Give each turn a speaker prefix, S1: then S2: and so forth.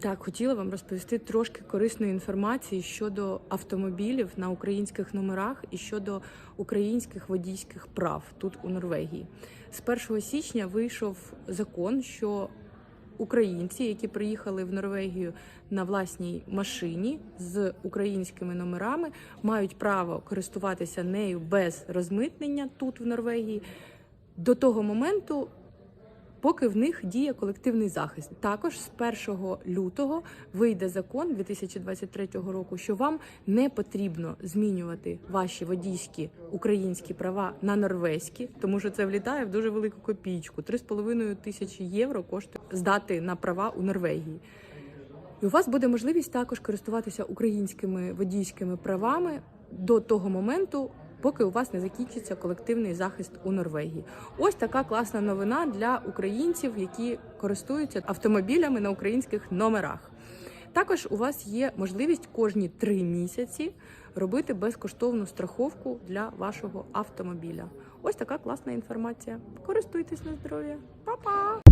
S1: Так, хотіла вам розповісти трошки корисної інформації щодо автомобілів на українських номерах і щодо українських водійських прав тут у Норвегії. З 1 січня вийшов закон, що українці, які приїхали в Норвегію на власній машині з українськими номерами, мають право користуватися нею без розмитнення тут в Норвегії до того моменту, поки в них діє колективний захист. Також з 1 лютого вийде закон 2023 року, що вам не потрібно змінювати ваші водійські українські права на норвезькі, тому що це влітає в дуже велику копійку. 3,5 тисячі євро коштує здати на права у Норвегії. І у вас буде можливість також користуватися українськими водійськими правами до того моменту, поки у вас не закінчиться колективний захист у Норвегії. Ось така класна новина для українців, які користуються автомобілями на українських номерах. Також у вас є можливість кожні три місяці робити безкоштовну страховку для вашого автомобіля. Ось така класна інформація. Користуйтесь на здоров'я. Па-па!